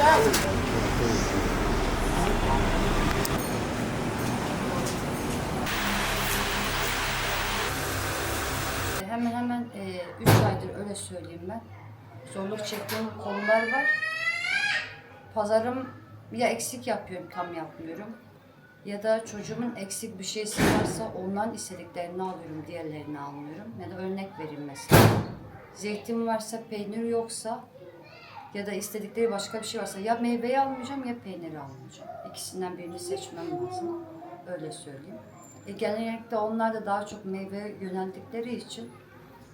Ee, hemen hemen 3 e, aydır öyle söyleyeyim ben. Zorluk çektiğim konular var. Pazarım ya eksik yapıyorum, tam yapmıyorum. Ya da çocuğumun eksik bir şeysi varsa ondan istediklerini alıyorum, diğerlerini almıyorum. Ya da örnek vereyim mesela. Zeytin varsa, peynir yoksa ya da istedikleri başka bir şey varsa ya meyveyi almayacağım ya peyniri almayacağım. İkisinden birini seçmem lazım. Öyle söyleyeyim. E, genellikle onlar da daha çok meyve yöneldikleri için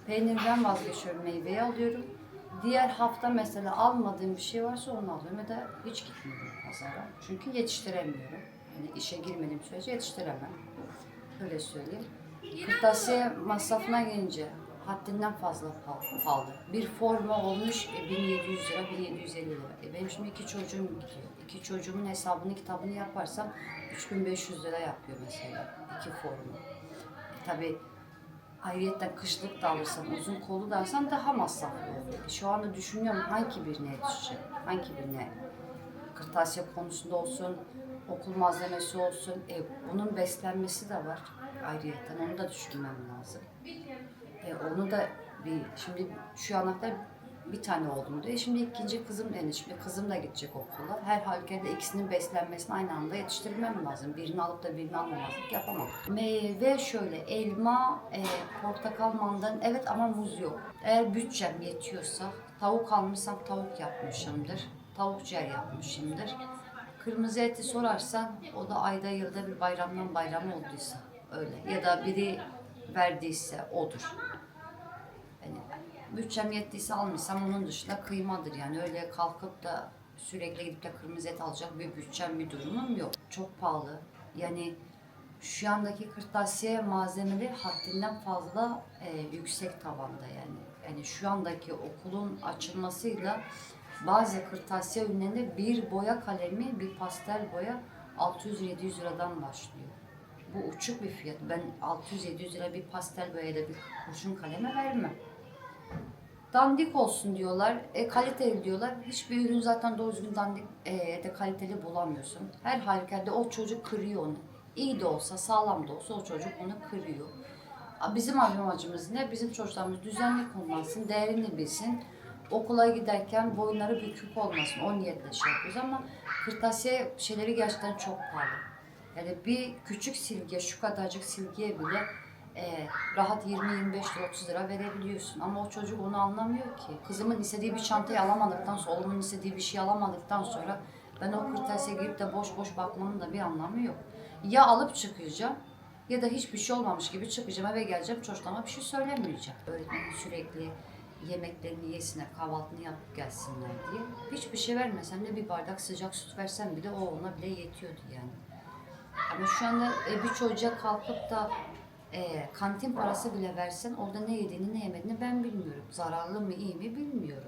peynirden vazgeçiyorum, meyveyi alıyorum. Diğer hafta mesela almadığım bir şey varsa onu alıyorum ya da hiç gitmiyorum pazara. Çünkü yetiştiremiyorum. Yani işe girmediğim sürece yetiştiremem. Öyle söyleyeyim. Kırtasiye masrafına gelince haddinden fazla pahalı. Bir forma olmuş e, 1700 lira, 1750 lira. E benim şimdi iki çocuğum. İki çocuğumun hesabını kitabını yaparsam 3500 lira yapıyor mesela iki forma. E tabii ayrıyetten kışlık da alırsam, uzun kolu da alsam daha masraflı oluyor. E Şu anda düşünüyorum hangi birine yetişecek, hangi birine kırtasiye konusunda olsun, okul malzemesi olsun. E, bunun beslenmesi de var ayrıyetten. Onu da düşünmem lazım. E, onu da bir, şimdi şu anahtar bir tane oldum diyor. Şimdi ikinci kızım yani şimdi kızım da gidecek okula. Her halükarda ikisinin beslenmesini aynı anda yetiştirmem lazım. Birini alıp da birini almamazlık yapamam. Meyve şöyle elma, e, portakal, mandalina evet ama muz yok. Eğer bütçem yetiyorsa tavuk almışsam tavuk yapmışımdır. Tavuk ciğer yapmışımdır. Kırmızı eti sorarsan o da ayda yılda bir bayramdan bayram olduysa öyle. Ya da biri verdiyse odur. Bütçem yettiyse almışsam onun dışında kıymadır yani öyle kalkıp da sürekli gidip de kırmızı et alacak bir bütçem bir durumum yok. Çok pahalı. Yani şu andaki kırtasiye malzemeleri haddinden fazla e, yüksek tavanda yani. Yani şu andaki okulun açılmasıyla bazı kırtasiye ürünlerinde bir boya kalemi, bir pastel boya 600-700 liradan başlıyor. Bu uçuk bir fiyat. Ben 600-700 lira bir pastel boyaya da bir kurşun kaleme vermem. Dandik olsun diyorlar, e, kaliteli diyorlar. Hiçbir ürün zaten doğru düzgün dandik e, de kaliteli bulamıyorsun. Her halükarda o çocuk kırıyor onu. İyi de olsa, sağlam da olsa o çocuk onu kırıyor. Bizim amacımız ne? Bizim çocuklarımız düzenli kullansın, değerini bilsin. Okula giderken boyunları bükük olmasın. O niyetle şey yapıyoruz ama kırtasiye şeyleri gerçekten çok pahalı. Yani bir küçük silge, şu kadarcık silgiye bile e, rahat 20-25 lira 30 lira verebiliyorsun. Ama o çocuk onu anlamıyor ki. Kızımın istediği bir çantayı alamadıktan sonra, oğlumun istediği bir şey alamadıktan sonra ben o kırtasiye girip de boş boş bakmanın da bir anlamı yok. Ya alıp çıkacağım ya da hiçbir şey olmamış gibi çıkacağım eve geleceğim çocuklarıma bir şey söylemeyeceğim. Öğretmenim sürekli yemeklerini yesinler, kahvaltını yapıp gelsinler diye. Hiçbir şey vermesem de bir bardak sıcak süt versem bile o ona bile yetiyordu yani. Ama şu anda e, bir çocuğa kalkıp da e, kantin parası bile versen orada ne yediğini ne yemediğini ben bilmiyorum. Zararlı mı iyi mi bilmiyorum.